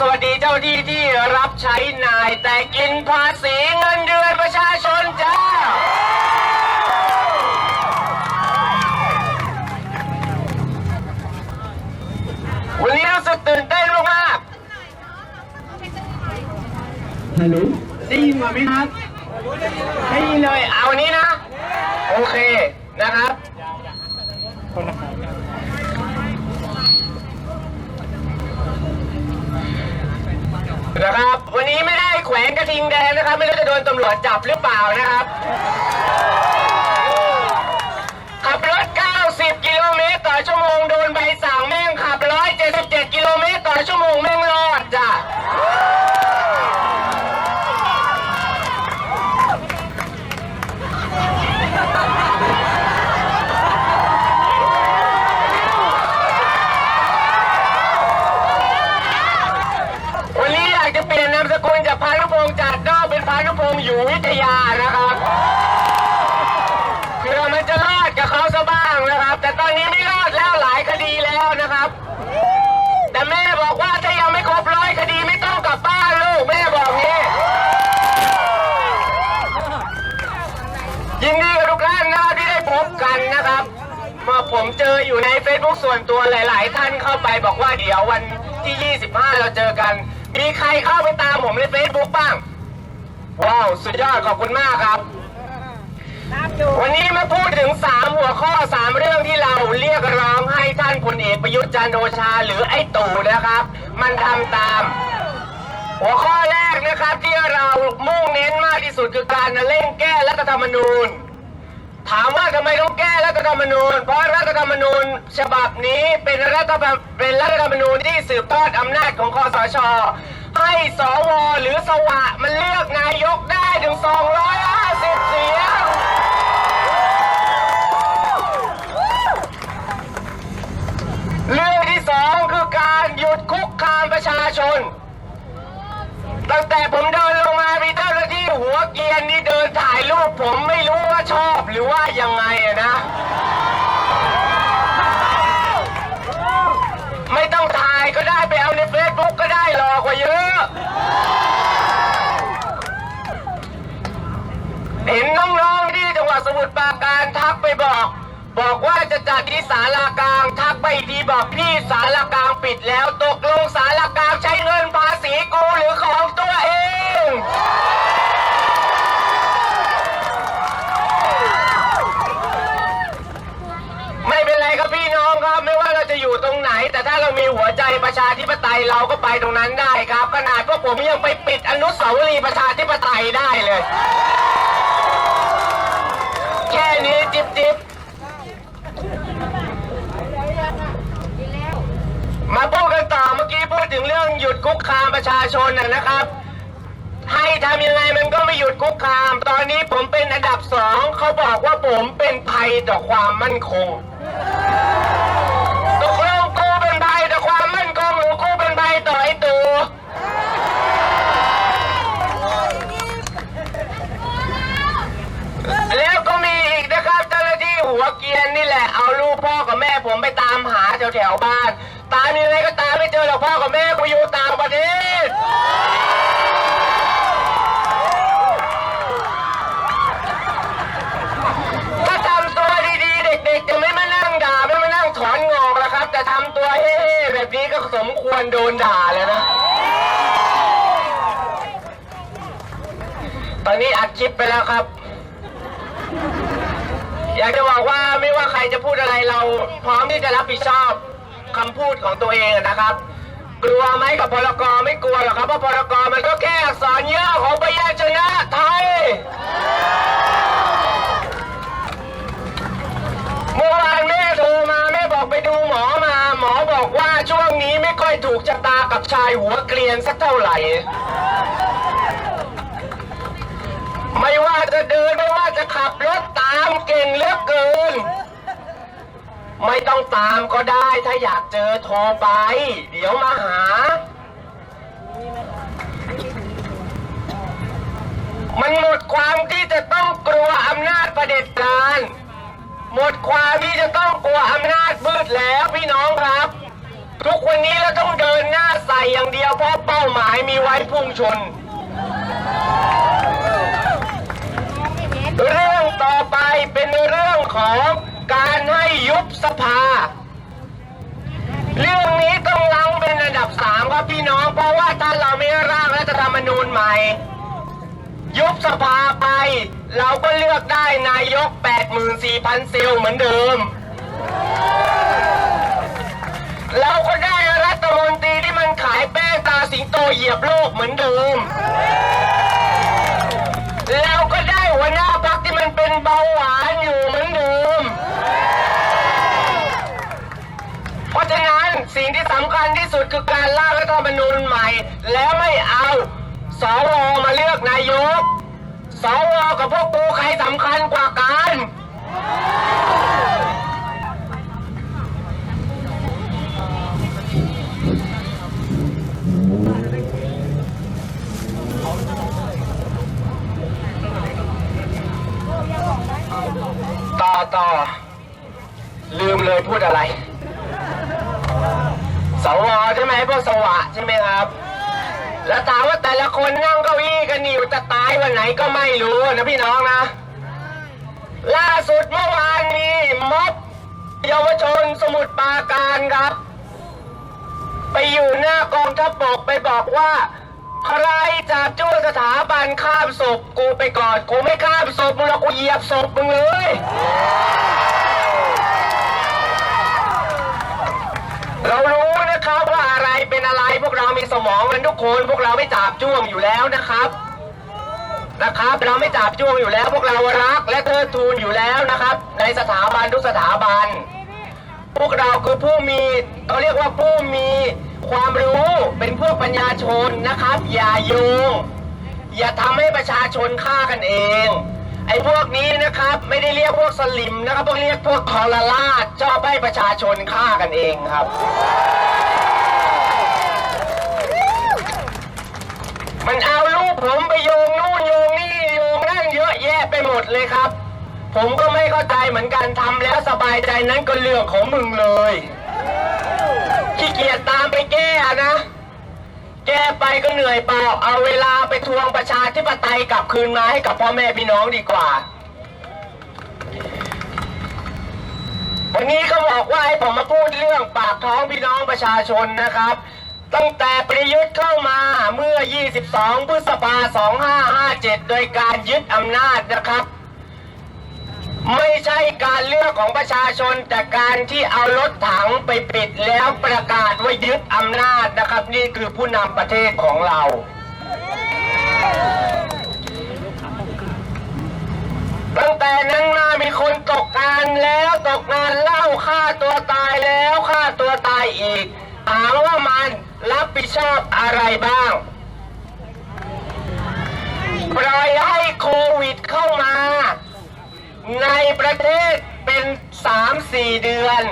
สวัสดีเจ้าที่ที่รับใช้นายแต่กินภาษีเงินเดือนประชาชนจ้า วันนี้รู้สึกตื่นเต้นมากฮัลโหลได้ยินมาไหมครับ ๆได้ยินเลยเอาวันนี้นะ โอเคนะครับ นะครับ วันนี้ไม่ได้แขวนกระทิงแดงนะครับ ไม่รู้จะโดนตำรวจจับหรือเปล่านะครับ ขับรถ 90 กิโลเมตรต่อชั่วโมงโดนใบสั่งแม่งขับ 177 กิโลเมตรต่อชั่วโมงแม่งรอดจ้ะ วันนี้อยากจะเปลี่ยนนามสกุลจากพานุพงษ์จัดนอกเป็นพานุพงษ์อยู่วิทยานะครับเพื่อมันจะรอดกับเขาซะบ้างนะครับ แต่ตอนนี้ไม่รอดแล้วหลายคดีแล้วนะครับ แต่แม่บอกว่าถ้ายังไม่ครบร้อยคดีไม่ต้องกลับบ้านลูกแม่บอกงี้ยินดีกับทุกท่านนะครับที่ได้พบกันนะครับเมื่อผมเจออยู่ใน Facebook ส่วนตัวหลาย ๆ ท่านเข้าไปบอกว่าเดี๋ยววันที่ 25 เราเจอกัน มีใครเข้าไปตามผมใน Facebook บ้าง ว้าว สุดยอดขอบคุณมากครับ วันนี้มาพูดถึง 3 หัวข้อ 3 เรื่องที่เราเรียกร้องให้ท่านพลเอกประยุทธ์จันทร์โอชา หรือไอ้ตู่นะครับ มันทำตาม หัวข้อแรกนะครับที่เรามุ่งเน้นมากที่สุดคือการเร่งแก้รัฐธรรมนูญ ถามว่าทำไมต้องแก้รัฐธรรมนูญ เพราะรัฐธรรมนูญฉบับนี้เป็นรัฐธรรมเป็นรัฐธรรมนูญที่สืบทอดอำนาจของคอสช ให้สวหรือสวะมันเลือกนายกได้ถึง 250 เสียง เรื่องที่สองคือการหยุดคุกคามประชาชน ตั้งแต่ผมเดินลงมามีเจ้า หัวเกียนนี่เดินถ่ายรูปผมไม่รู้ว่าชอบหรือว่ายังไงอะนะ ไม่ต้องถ่ายก็ได้ไปเอาในเฟซบุ๊กก็ได้หรอกกว่าเยอะ เห็นน้องๆที่จังหวัดสมุทรปราการทักไปบอก บอกว่าจะจัดที่ศาลากลางทักไปอีกทีบอกพี่ศาลากลางปิดแล้วตกลงศาลากลางใช้เงินภาษีกูหรือของตัวเอง ไม่เป็นไรครับพี่น้องครับ ไม่ว่าเราจะอยู่ตรงไหน แต่ถ้าเรามีหัวใจ ประชาธิปไตยเราก็ไปตรงนั้นได้ครับขนาดพวกผมยังไปปิดอนุสาวรีย์ประชาธิปไตยได้เลย แค่นี้จิบจิบมาพูดกันต่อเมื่อกี้พูดถึงเรื่องหยุดคุกคามประชาชนนะครับ ให้ทำยังไงมันก็ไม่หยุดคุกคาม ตอนนี้ผมเป็นอันดับสองเขาบอกว่าผมเป็นภัยต่อความมั่นคง ต่อไอ้ตูแล้วก็มีอีกนะครับเจ้าหน้าที่หัวเกียนนี่แหละเอาลูกพ่อกับแม่ผมไปตามหาแถวแถวๆบ้าน ตามยังไงก็ตามไม่เจอหรอกพ่อกับแม่กูอยู่ต่างประเทศ วรโดนด่าเลยนะ ตอนนี้อัดคลิปไปแล้วครับ อยากจะบอกว่าไม่ว่าใครจะพูดอะไรเราพร้อมที่จะรับผิดชอบคำพูดของตัวเองนะครับ กลัวไหมกับพลกรไม่กลัวหรอกครับเพราะพลกรมันก็แค่อักษรย่อของพยัญชนะไทยเมื่อวานแม่โทรมาแม่บอกไปดูหมอมา อยถูกชะตากับชายหัวเกรียนสักเท่าไหร่ ไม่ว่าจะเดินไม่ว่าจะขับรถตามเก่งเหลือเกิน ไม่ต้องตามก็ได้ถ้าอยากเจอโทรไป เดี๋ยวมาหา มันหมดความที่จะต้องกลัวอำนาจประเผด็จการ หมดความที่จะต้องกลัวอำนาจมืดแล้วพี่น้องครับ ทุกวันนี้เราต้องเดินหน้าใส่อย่างเดียวเพราะเป้าหมายมีไว้พุ่งชน เรื่องต่อไปเป็นเรื่องของการให้ยุบสภา เรื่องนี้ต้องลังเป็นระดับสามครับพี่น้อง เพราะว่าถ้าเราไม่ร่างรัฐธรรมนูญใหม่ ยุบสภาไป เราก็เลือกได้นายก 84,000 เซลเหมือนเดิม สิงโตเหยียบโลกเหมือนเดิม เราก็ได้หัวหน้าพักที่มันเป็นเบาหวานอยู่เหมือนเดิม เพราะฉะนั้นสิ่งที่สำคัญที่สุดคือการร่างรัฐธรรมนูญใหม่ แล้วไม่เอาสวมาเลือกนายก สวกับพวกกูใครสำคัญกว่ากัน ต่อต่อ ลืมเลยพูดอะไร สวใช่ไหมพวกสวะใช่ไหมครับ แล้วถามว่าแต่ละคนนั่งเก้าอี้กันอยู่จะตายวันไหนก็ไม่รู้นะพี่น้องนะ ล่าสุดเมื่อวานนี้ม็อบเยาวชนสมุทรปราการครับ ไปอยู่หน้ากองทัพบกไปบอกว่า ใครจับจู้สถาบันข้ามศพกูไปก่อน กูไม่ข้ามศพมึงหรอกกูเหยียบศพมึงเลย เรารู้นะครับว่าอะไรเป็นอะไรพวกเรามีสมองกันทุกคนพวกเราไม่จับจ้วงอยู่แล้วนะครับนะครับเราไม่จับจ้วงอยู่แล้ว พวกเรารักและเทิดทูนอยู่แล้วนะครับ ในสถาบันทุกสถาบัน พวกเราคือผู้มีเขาเรียกว่าผู้มี ความรู้เป็นพวกปัญญาชนนะครับ อย่าโยงอย่าทำให้ประชาชนฆ่ากันเอง ไอ้พวกนี้นะครับไม่ได้เรียกพวกสลิมนะครับพวกเรียกพวกทรราชชอบให้ประชาชนฆ่ากันเองครับ มันเอาลูกผมไปโยงนู่นโยงนี่โยงนั่นเยอะแยะไปหมดเลยครับ ผมก็ไม่เข้าใจเหมือนกันทำแล้วสบายใจนั้นก็เรื่องของมึงเลย เกียจตามไปแก้นะ แก้ไปก็เหนื่อยเปล่า เอาเวลาไปทวงประชาธิปไตยกลับคืนมาให้กับพ่อแม่พี่น้องดีกว่า วันนี้ก็บอกว่าให้ผมมาพูดเรื่องปากท้องพี่น้องประชาชนนะครับ ตั้งแต่ประยุทธ์เข้ามาเมื่อ 22 พฤษภา2557 โดยการยึดอำนาจนะครับ ไม่ใช่การเลือกของประชาชน แต่การที่เอารถถังไปปิดแล้วประกาศว่ายึดอำนาจนะครับ นี่คือผู้นำประเทศของเรา ตั้งแต่นั้นมามีคนตกงานแล้วตกงานเล่าฆ่าตัวตายแล้วฆ่าตัวตายอีกถามว่ามันรับผิดชอบอะไรบ้างปล่อยให้โควิดเข้ามา ในประเทศเป็นสามสี่เดือน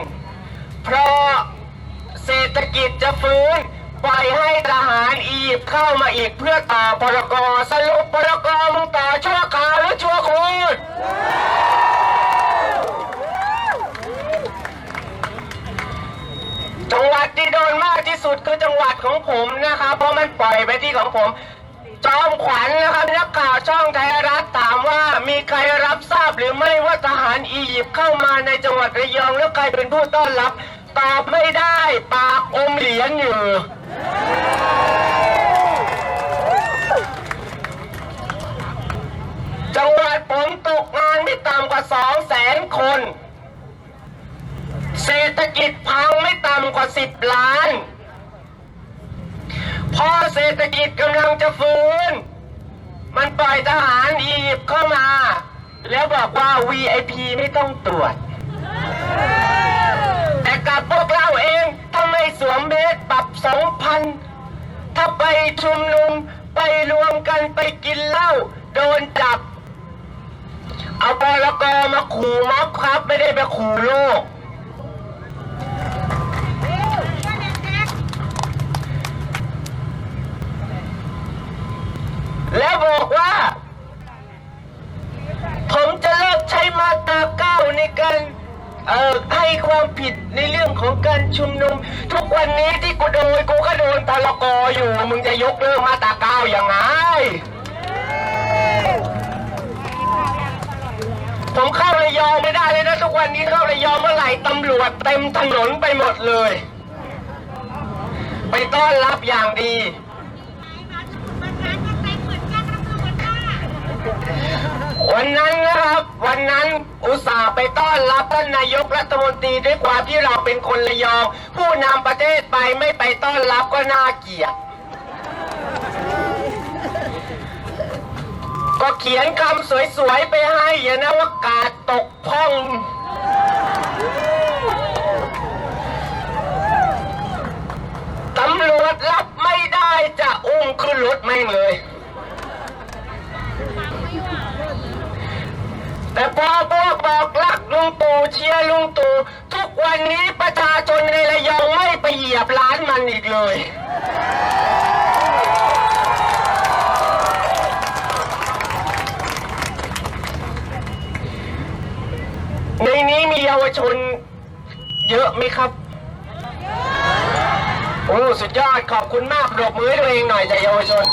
เพราะเศรษฐกิจจะฟื้นปล่อยให้ทหารอียิปต์เข้ามาอีกเพื่อต่อพรกรสรุปพรกมึงต่อชั่วคราวหรือชั่วคืนจังหวัดที่โดนมากที่สุดคือจังหวัดของผมนะครับ เพราะมันปล่อยไปที่ของผม จอมขวัญนะครับนักข่าวช่องไทยรัฐถามว่ามีใครรับทราบหรือไม่ว่าทหารอียิปต์เข้ามาในจังหวัดระยองแล้วใครเป็นผู้ต้อนรับ ตอบไม่ได้ปากอมเหรียญอยู่จังหวัดผมตกงานไม่ต่ำกว่าสองแสนคน เศรษฐกิจพังไม่ต่ำกว่าสิบล้าน พอเศรษฐกิจกำลังจะฟื้น มันปล่อยทหารอียิปต์เข้ามา แล้วบอกว่า VIP ไม่ต้องตรวจ แต่กับพวกเราเองถ้าไมสวมเบสปรับสองพันถ้าไปชุมนุมไปรวมกันไปกินเหล้าโดนจับ เอาปลกมาขู่ม็อบครับ ไม่ได้ไปขู่โลก แล้วบอกว่า ผมจะเลิกใช้มาตราเก้าในการเอ่อให้ความผิดในเรื่องของการชุมนุม ทุกวันนี้ที่กูโดนกูก็โดนพลกรอยู่ มึงจะยกเลิกมาตราเก้าย่างไง ผมเข้าระยองไม่ได้เลยนะทุกวันนี้เข้าระยองเมื่อไหร่ตำรวจเต็มถนนไปหมดเลย ไปต้อนรับอย่างดี วันนั้นนะครับ วันนั้นอุตส่าห์ไปต้อนรับท่านนายกรัฐมนตรีด้วยความที่เราเป็นคนระยอง ผู้นำประเทศไปไม่ไปต้อนรับก็น่าเกลียดก็เขียนคำสวยๆไปให้อย่านะว่ากาดตกพ่อง ตำรวจรับไม่ได้จะอุ้มขึ้นรถแม่งเลย แต่พอพวกบอกรักลุงตู่เชียร์ลุงตู่ทุกวันนี้ประชาชนในระยองไม่ไปเหยียบร้านมันอีกเลย ในนี้มีเยาวชนเยอะไหมครับ โอ้สุดยอดขอบคุณมากปรบมือให้ตัวเองหน่อยจากเยาวชน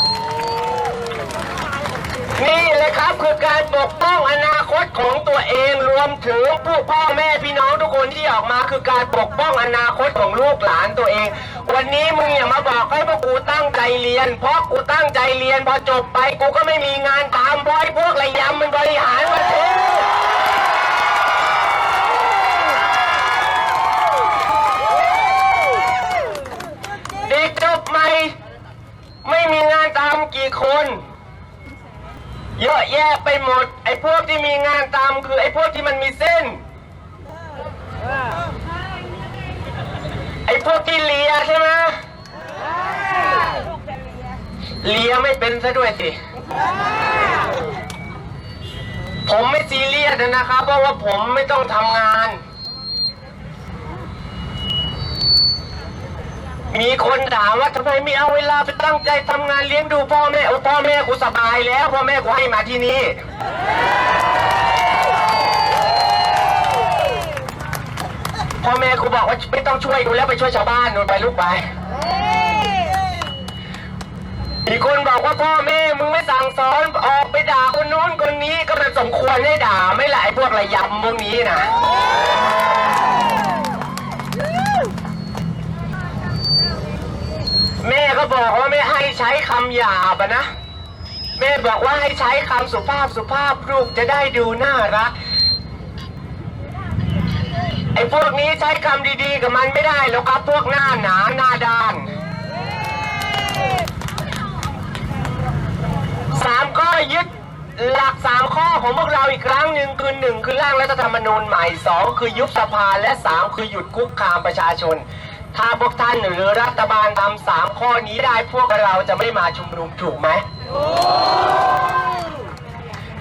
นี่เลยครับคือการปกป้องอนา คตของตัวเองรวมถึงผู้พ่อแม่พี่น้องทุกคนที่ออกมาคือการปกป้องอนาคตของลูกหลานตัวเอง วันนี้มึงอย่ามาบอกให้พวกกูตั้งใจเรียน เพราะกูตั้งใจเรียนพอจบไปกูก็ไม่มีงานทำเพราะไอ้พวกระยำมันบริหารประเทศเด็กจบใหม่ไม่มีงานทำกี่คน เยอะแยะไปหมด ไอ้พวกที่มีงานตามคือไอ้พวกที่มันมีเส้น ไอ้พวกที่เลียใช่ไหมเลียไม่เป็นซะด้วยสิ ผมไม่ซีเรียสนะครับ เพราะว่าผมไม่ต้องทำงาน มีคนถามว่าทำไมไม่เอาเวลาไปตั้งใจทำงานเลี้ยงดูพ่อแม่โอ้พ่อแม่กูสบายแล้วพ่อแม่กูให้มาที่นี่ พ่อแม่กูบอกว่าไม่ต้องช่วยกูแล้วไปช่วยชาวบ้านนู่นไปลูกไป อีกคนบอกว่าพ่อแม่มึงไม่สั่งสอนออกไปด่าคนนู้นคนนี้ก็มันสมควรให้ด่าไม่หลายพวกระยำพวกนี้นะ แม่ก็บอกว่าไม่ให้ใช้คำหยาบอะนะ แม่บอกว่าให้ใช้คำสุภาพสุภาพลูกจะได้ดูน่ารัก ไอ้พวกนี้ใช้คำดีๆกับมันไม่ได้หรอกครับพวกหน้าหนาหน้าด้านสามข้อยึดหลักสามข้อของพวกเราอีกครั้งหนึ่งคือหนึ่งคือร่างรัฐธรรมนูญใหม่สองคือยุบสภาและสามคือหยุดคุกคามประชาชน ถ้าพวกท่านหรือรัฐบาลทำสามข้อนี้ได้พวกเราจะไม่มาชุมนุมถูกไหม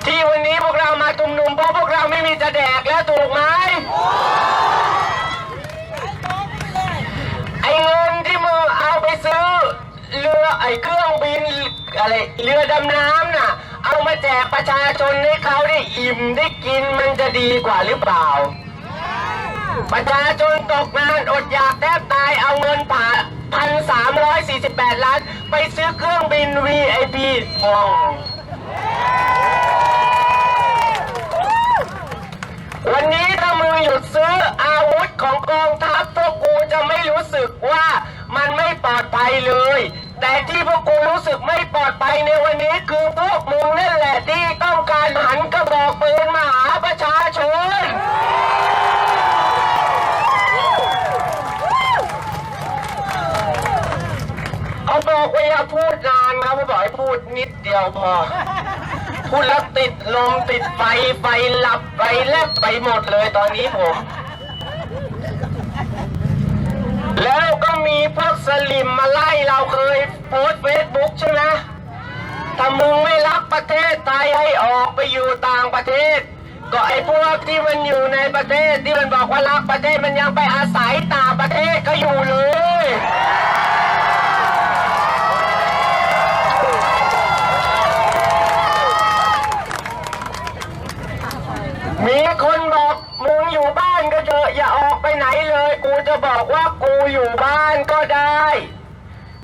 ที่วันนี้พวกเรามาชุมนุมเพราะพวกเราไม่มีจะแดกแล้วถูกไหมไอ้เงินที่มึงเอาไปซื้อเรือไอ้เครื่องบินอะไรเรือดำน้ำน่ะ เอามาแจกประชาชนให้เขาได้อิ่มได้กินมันจะดีกว่าหรือเปล่า ประชาชนตกงานอดอยากแทบตายเอาเงินผ่าพันสามร้อยสี่สิบแปดล้าน ไปซื้อเครื่องบิน VIP ทองวันนี้ถ้ามึงหยุดซื้ออาวุธของกองทัพพวกกูจะไม่รู้สึกว่ามันไม่ปลอดภัยเลย แต่ที่พวกกูรู้สึกไม่ปลอดภัยในวันนี้คือพวกมึงนั่นแหละที่ต้องการหันกระบอกปืนมาหาประชาชน เขา บอกว่าอย่าพูดนานครับเขาบอกให้พูดนิดเดียวพอ พูดแล้วติดลมติดไฟไฟหลับไฟแลบไปหมดเลยตอนนี้ผม แล้วก็มีพวกสลิมมาไล่เราเคยโพสเฟซบุ๊กใช่ไหมถ้ามึงไม่รักประเทศไทยให้ออกไปอยู่ต่างประเทศ ก็ไอ้พวกที่มันอยู่ในประเทศที่มันบอกว่ารักประเทศมันยังไปอาศัยต่างประเทศก็อยู่เลย มีคนบอกมึงอยู่บ้านก็เถอะอย่าออกไป ไหนเลย กู จะบอกว่ากูอยู่บ้านก็ได้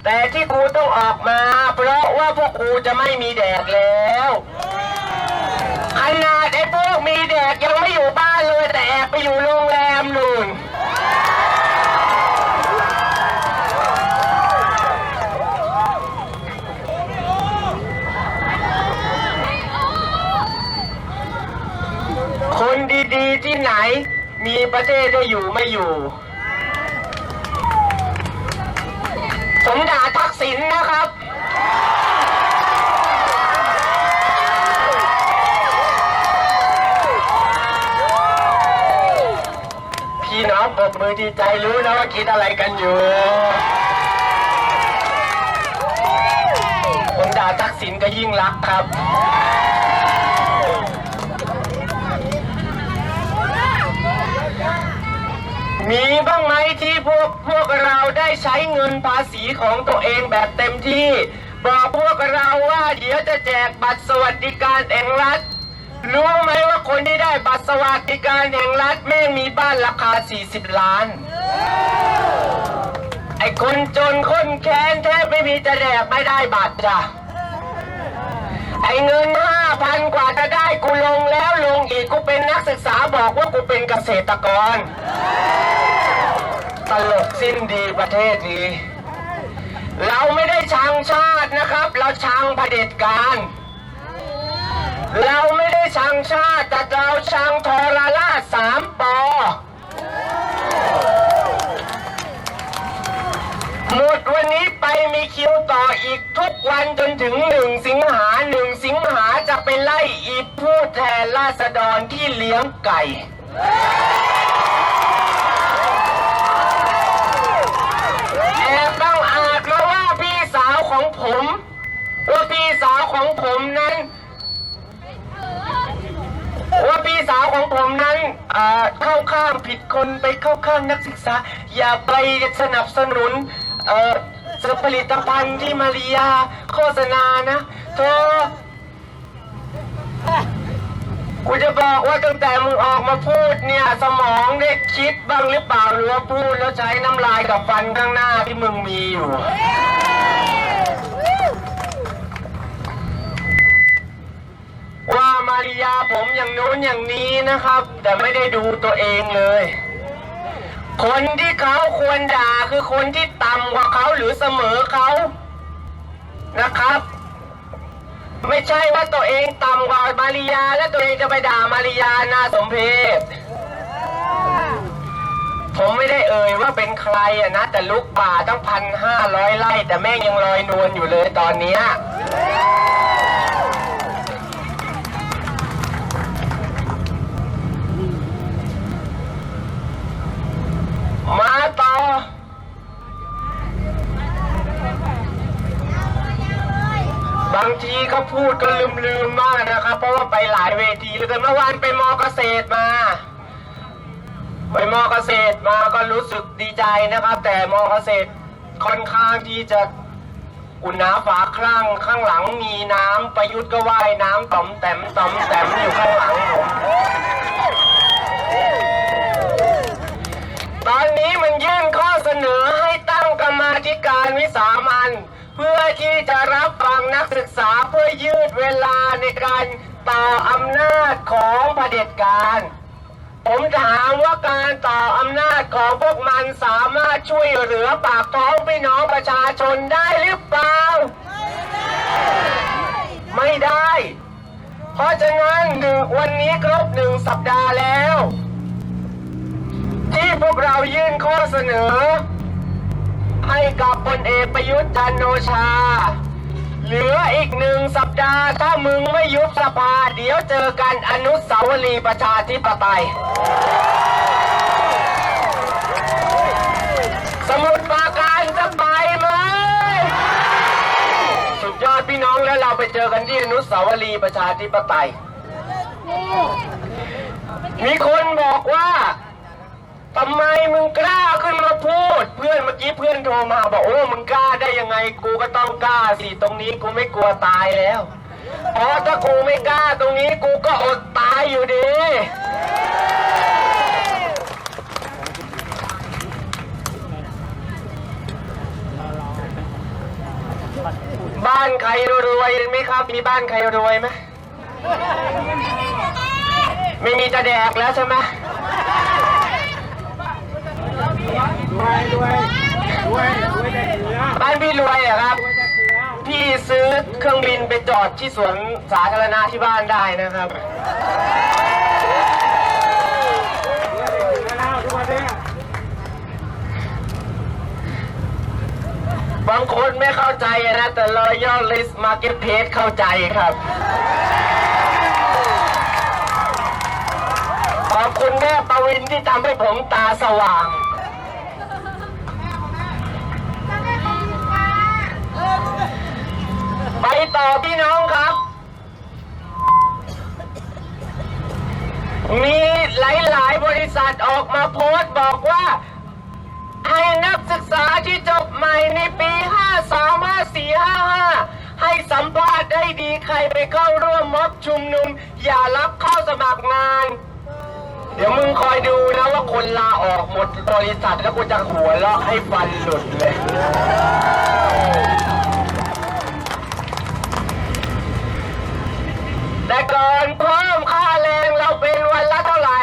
แต่ที่กูต้องออกมา เพราะว่าพวกกูจะไม่มีแดกแล้วขนาดไอ้พวกมีแดกยังไม่อยู่บ้านเลยแต่แอบไปอยู่โรงแรมนู่นคนดีๆที่ไหน มีประเทศได้อยู่ไม่อยู่ ผมดาทักษิณนะครับ พี่น้องปรบมือดีใจรู้นะว่าคิดอะไรกันอยู่ผมด่าทักษิณก็ยิ่งรักครับ มีบ้างไหมที่พวกพวกเราได้ใช้เงินภาษีของตัวเองแบบเต็มที่ บอกพวกเราว่าเดี๋ยวจะแจกบัตรสวัสดิการแห่งรัฐ รู้ไหมว่าคนที่ได้บัตรสวัสดิการแห่งรัฐแม่งมีบ้านราคา 40 ล้าน ไอ้คนจนคนแค้นแทบไม่มีจะแดกไม่ได้บัตรจ้ะไอ้เงินห้า พันกว่าจะได้กูลงแล้วลงอีกกูเป็นนักศึกษาบอกว่ากูเป็นเกษตรกร ตลกสิ้นดีประเทศนี้ เราไม่ได้ชังชาตินะครับ เราชังเผด็จการ เราไม่ได้ชังชาติ แต่เราชังทรราชสามปอหมดวันนี้ มีคิวต่ออีกทุกวันจนถึงหนึ่งสิงหาหนึ่งสิงหาจะไปไล่อีผู้แทนราษฎรที่เลี้ยงไก่ แอบบังอาจมาว่าพี่สาวของผมว่าพี่สาวของผมนั้นว่าพี่สาวของผมนั้นเอ่อเข้าข้างผิดคนไปเข้าข้างนักศึกษา อย่าไปสนับสนุน เอ่อ ผลิตภัณฑ์ที่มาริยาโฆษณานะเธอกูจะบอกว่าตั้งแต่มึงออกมาพูดเนี่ย สมองได้คิดบ้างหรือเปล่าหรือว่าพูดแล้วใช้น้ำลายกับฟันข้างหน้าที่มึงมีอยู่ว่ามาริยาผมอย่างนู้นอย่างนี้นะครับ แต่ไม่ได้ดูตัวเองเลย คนที่เขาควรด่าคือคนที่ต่ำกว่าเขาหรือเสมอเขานะครับ ไม่ใช่ว่าตัวเองต่ำกว่ามาริยา และตัวเองจะไปด่ามาริยาน่าสมเพชผมไม่ได้เอ่ยว่าเป็นใครอะนะ แต่ลูกป่าตั้งพันห้าร้อยไร่แต่แม่งยังลอยนวลอยู่เลยตอนเนี้ย มาต่อบางทีเขาพูดก็ลืมลืมๆมากนะครับ เพราะว่าไปหลายเวทีเหลยกันเมื่อวานไปมอเกษตรมา ไปมอเกษตรมาก็รู้สึกดีใจนะครับ แต่มอเกษตรค่อนข้างที่จะอุ่นหนาฝาคลั่งข้างหลังมีน้ำประยุทธ์ก็ว่ายน้ำต่อมแต้มต่อมแต้มอยู่ข้างหลังผม ตอนนี้มันยื่นข้อเสนอให้ตั้งกรรมาธิการวิสามันเพื่อที่จะรับฟังนักศึกษาเพื่อยืดเวลาในการต่ออำนาจของเผด็จการ ผมถามว่าการต่ออำนาจของพวกมันสามารถช่วยเหลือปากท้องพี่น้องประชาชนได้หรือเปล่า ไม่ได้ เพราะฉะนั้นหนึ่งวันนี้ครบหนึ่งสัปดาห์แล้ว ที่พวกเรายื่นข้อเสนอ ให้กับพลเอกประยุทธ์จันโอชา เหลืออีกหนึ่งสัปดาห์ ถ้ามึงไม่ยุบสภา เดี๋ยวเจอกันอนุสาวรีย์ประชาธิปไตย สมุดปราการจะไปไหมสุดยอดพี่น้องแล้วเราไปเจอกันที่อนุสาวรีย์ประชาธิปไตย มีคนบอกว่า ทำไมมึงกล้าขึ้นมาพูด เพื่อนเมื่อกี้เพื่อนโทรมา บอกโอ้มึงกล้าได้ยังไง กูก็ต้องกล้าสิตรงนี้กูไม่กลัวตายแล้วอ๋อถ้ากูไม่กล้าตรงนี้กูก็อดตายอยู่ดี บ้านใครรวยไหมครับ มีบ้านใครรวยไหมไม่มีจะแดกแล้วใช่ไหม วยรวยรวยรวยแต่เหลือบ้านพี่รวยเหรอครับ รวยแต่เหลือพี่ซื้อเครื่องบินไปจอดที่สวนสาธารณะที่บ้านได้นะครับ รวยแต่เหลือแล้วทุกวันนี้บางคนไม่เข้าใจนะ แต่ Royal List Marketplace เข้าใจครับ ขอบคุณแม่ปวินที่ทำให้ผมตาสว่าง ต่อพี่น้องครับ มีหลาย ๆ บริษัทออกมาโพสต์บอกว่า ให้นักศึกษาที่จบใหม่ในปี 53 54 55 ให้สัมภาษณ์ได้ดีใครไปเข้าร่วมม็อบชุมนุม อย่ารับเข้าสมัครงาน เดี๋ยวมึงคอยดูนะว่าคนลาออกหมดบริษัทแล้วกูจะหัวเราะให้ฟันหลุดเลย แต่ก่อนเพิ่มค่าแรงเราเป็นวันละเท่าไหร่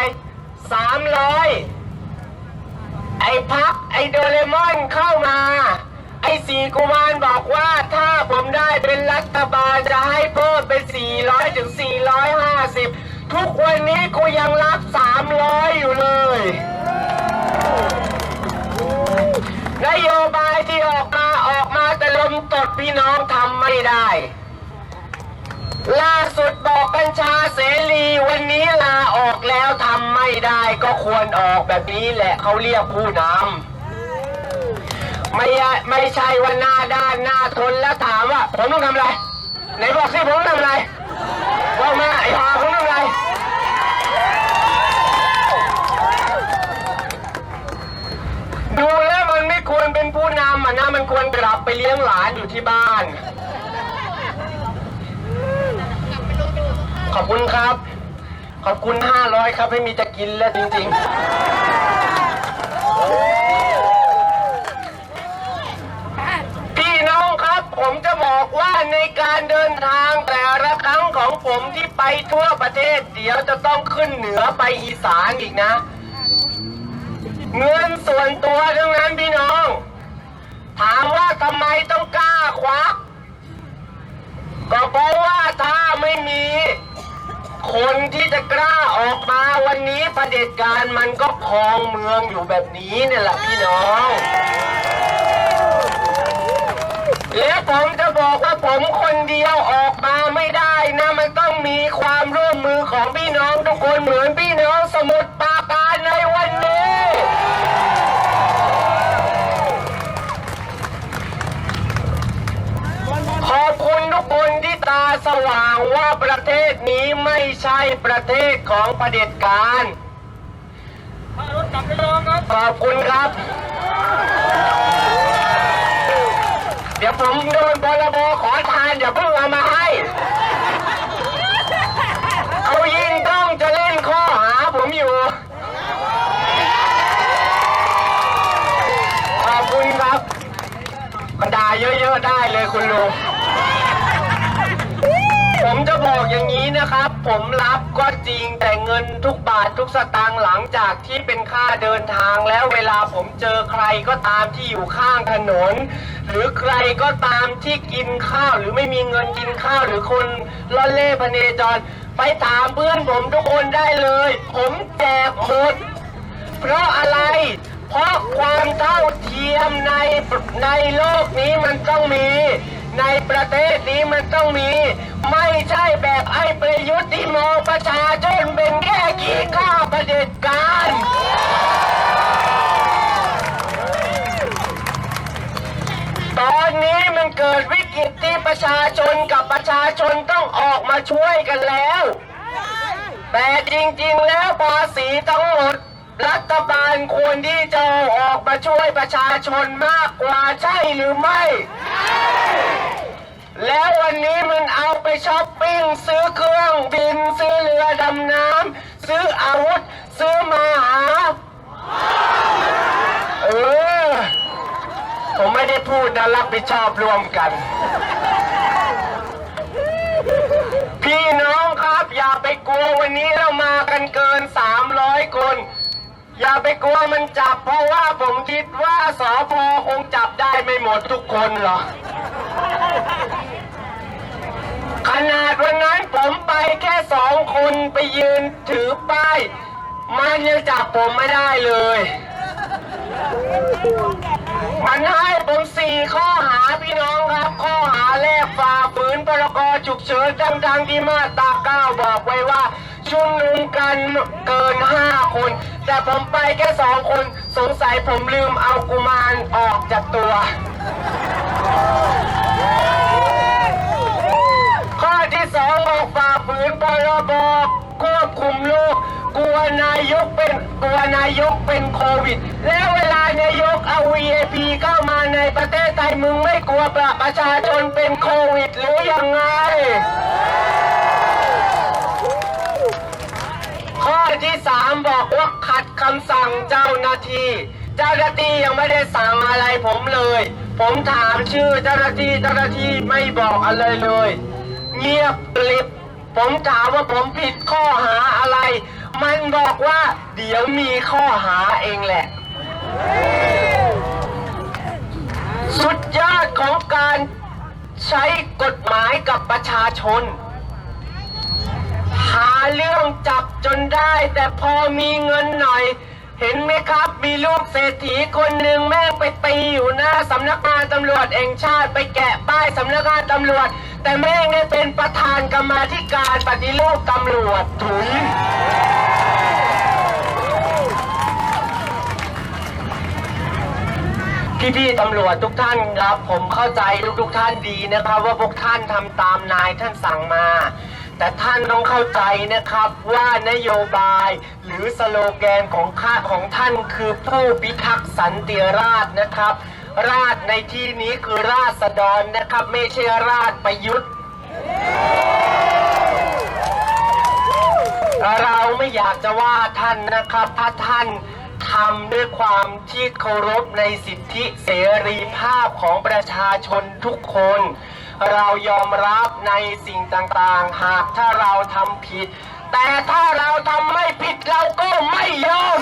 300ไอ้พักไอ้โดเรมอนเข้ามา ไอ้สีกุมารบอกว่าถ้าผมได้เป็นรัฐบาลจะให้เพิ่มเป็น 400 ถึง 450 ทุกวันนี้กูยังรับ 300 อยู่เลย นโยบายที่ออกมาออกมาแต่ลมตดพี่น้องทำไม่ได้ ล่าสุดบอกกัญชาเสรีวันนี้ลาออกแล้วทำไม่ได้ก็ควรออกแบบนี้แหละเขาเรียกผู้นำไม่ใช่ไม่ใช่ว่าหน้าด้านหน้าทนแล้วถามว่าผมต้องทำอะไรไหนบอกสิผมต้องทำอะไรว่ามาไอ้หาผมต้องทำอะไรดูแล้วมันไม่ควรเป็นผู้นำอะนะมันควรกลับไปเลี้ยงหลานอยู่ที่บ้าน ขอบคุณครับ ขอบคุณ500ครับ ไม่มีจะกินแล้วจริงๆ พี่น้องครับ ผมจะบอกว่าในการเดินทางแต่ละครั้งของผมที่ไปทั่วประเทศ เดี๋ยวจะต้องขึ้นเหนือไปอีสานอีกนะ เงินส่วนตัวทั้งนั้นพี่น้อง ถามว่าทำไมต้องกล้าควักก็เพราะว่าถ้าไม่มี คนที่จะกล้าออกมาวันนี้เผด็จการมันก็ครองเมืองอยู่แบบนี้เนี่ยแหละพี่น้อง แล้วผมจะบอกว่าผมคนเดียวออกมาไม่ได้นะ มันต้องมีความร่วมมือของพี่น้องทุกคนเหมือนพี่น้องสมุทรปาสว่างว่าประเทศนี้ไม่ใช่ประเทศของประเผด็จการขอบคุณครับ เดี๋ยวผมโดนพรบขอทานอย่าเพิ่งเอามาให้ เขายิ่งต้องจะเล่นข้อหาผมอยู่ ขอบคุณครับก็ด่าเยอะๆได้เลยคุณลุง ผมจะบอกอย่างนี้นะครับ ผมรับก็จริงแต่เงินทุกบาททุกสตางค์หลังจากที่เป็นค่าเดินทางแล้วเวลาผมเจอใครก็ตามที่อยู่ข้างถนน หรือใครก็ตามที่กินข้าวหรือไม่มีเงินกินข้าวหรือคนล่อนเล่พเนจร ไปถามเพื่อนผมทุกคนได้เลย ผมแจกหมด เพราะอะไร เพราะความเท่าเทียมในในโลกนี้มันต้องมี ในประเทศนี้มันต้องมี ไม่ใช่แบบไอ้ประยุทธ์ที่มองประชาชนเป็นแค่ขี้ข้าประเด็จการตอนนี้มันเกิดวิกฤตที่ประชาชนกับประชาชนต้องออกมาช่วยกันแล้ว แต่จริงๆแล้วภาษีทั้งหมด รัฐบาลควรที่จะออกมาช่วยประชาชนมากกว่าใช่หรือไม่ แล้ววันนี้มันเอาไปช้อปปิ้งซื้อเครื่องบินซื้อเรือดำน้ำซื้ออาวุธ ซื้อมาหา เออ ผมไม่ได้พูดนะรับผิดชอบร่วมกัน พี่น้องครับอย่าไปกลัววันนี้เรามากันเกิน 300 คน อย่าไปกลัวมันจับ เพราะว่าผมคิดว่าสอพอคงจับได้ไม่หมดทุกคนหรอกขนาดวันนั้นผมไปแค่สองคนไปยืนถือป้าย มันยังจับผมไม่ได้เลย มันให้ผมสี่ข้อหาพี่น้องครับ ข้อหาแรกฝ่าฝืนพรกฉุกเฉินทั้งๆที่มาตราเก้าบอกไว้ว่า ชุมนุมกันเกินห้าคน แต่ผมไปแค่สองคนสงสัยผมลืมเอากุมารออกจากตัว ข้อที่สองบอกฝ่าฝืนพรบควบคุมโรคกลัวนายกเป็นกลัวนายกเป็นโควิด แล้วเวลานายกเอา VIP เข้ามาในประเทศไทยมึงไม่กลัวประชาชนเป็นโควิดหรือยังไง ที่สามบอกว่าขัดคำสั่งเจ้าหน้าที่ เจ้าหน้าที่ยังไม่ได้สั่งอะไรผมเลย ผมถามชื่อเจ้าหน้าที่เจ้าหน้าที่ไม่บอกอะไรเลย เงียบกริบผมถามว่าผมผิดข้อหาอะไร มันบอกว่า เดี๋ยวมีข้อหาเองแหละ สุดยอดของการใช้กฎหมายกับประชาชน หาเรื่องจับจนได้ แต่พอมีเงินหน่อย เห็นไหมครับ มีลูกเศรษฐีคนหนึ่งแม่งไปตีอยู่หน้าสำนักงานตำรวจแห่งชาติไปแกะป้ายสำนักงานตำรวจ แต่แม่งได้เป็นประธานกรรมาธิการปฏิรูปตำรวจถุยพี่ๆตำรวจทุกท่านครับ ผมเข้าใจทุกๆท่านดีนะครับ ว่าพวกท่านทำตามนายท่านสั่งมา แต่ท่านต้องเข้าใจนะครับว่านโยบายหรือสโลแกนของข้าของท่านคือผู้พิทักษ์สันติราษฎร์นะครับ ราษฎร์ในที่นี้คือราษฎรนะครับ ไม่ใช่ราษฎรประยุทธ์เราไม่อยากจะว่าท่านนะครับถ้าท่านทำด้วยความที่เคารพในสิทธิเสรีภาพของประชาชนทุกคน เรายอมรับในสิ่งต่างๆ หากถ้าเราทำผิด แต่ถ้าเราทำไม่ผิดเราก็ไม่ยอม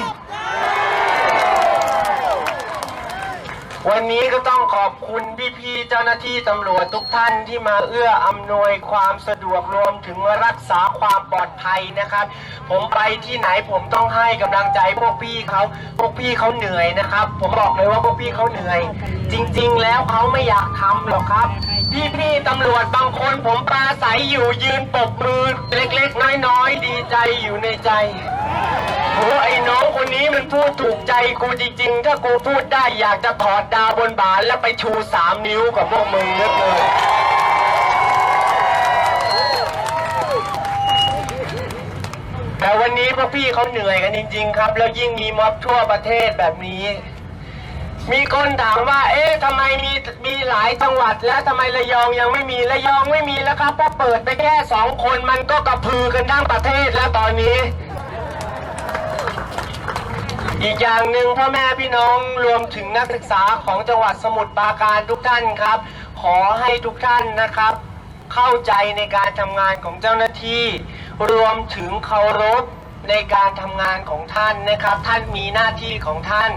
วันนี้ก็ต้องขอบคุณพี่ๆเจ้าหน้าที่ตำรวจทุกท่านที่มาเอื้ออำนวยความสะดวกรวมถึงรักษาความปลอดภัยนะครับ ผมไปที่ไหนผมต้องให้กำลังใจพวกพี่เขาพวกพี่เขาเหนื่อยนะครับ ผมบอกเลยว่าพวกพี่เขาเหนื่อย จริง ๆ แล้วเขาไม่อยากทำหรอกครับ พี่ๆตำรวจบางคนผมปราศัยอยู่ยืนปรบมือ เล็กๆ น้อยๆ ดีใจอยู่ในใจโอ้ไอ้น้องคนนี้มันพูดถูกใจกูจริงๆ ถ้ากูพูดได้อยากจะถอดดาวบนบานแล้วไปชูสามนิ้วกับพวกมึงเลือเกินแต่วันนี้พวกพี่เขาเหนื่อยกันจริง ๆ ครับ แล้วยิ่งมีม็อบทั่วประเทศแบบนี้ มีคนถามว่า เอ๊ะทำไมมีมีหลายจังหวัดแล้วทำไมระยองยังไม่มีระยองไม่มีแล้วครับเพราะเปิดไปแค่สองคนมันก็กระพือกันทั้งประเทศแล้วตอนนี้ อีกอย่างหนึ่งพ่อแม่พี่น้องรวมถึงนักศึกษาของจังหวัดสมุทรปราการทุกท่านครับ ขอให้ทุกท่านนะครับ เข้าใจในการทำงานของเจ้าหน้าที่ รวมถึงเคารพ ในการทำงานของท่านนะครับ ท่านมีหน้าที่ของท่าน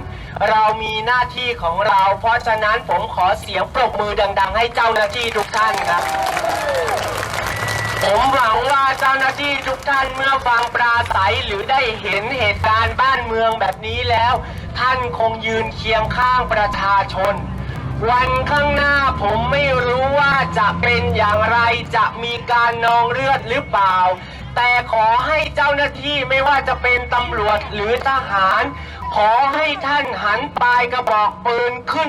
เรามีหน้าที่ของเรา เพราะฉะนั้นผมขอเสียงปรบมือดัง ๆ ให้เจ้าหน้าที่ทุกท่านครับ ผมหวังว่าเจ้าหน้าที่ทุกท่านเมื่อฟังปราศัยหรือได้เห็นเหตุการณ์บ้านเมืองแบบนี้แล้ว ท่านคงยืนเคียงข้างประชาชนวันข้างหน้าผมไม่รู้ว่าจะเป็นอย่างไรจะมีการนองเลือดหรือเปล่า แต่ขอให้เจ้าหน้าที่ไม่ว่าจะเป็นตำรวจหรือทหาร ขอให้ท่านหันปลายกระบอกปืนขึ้น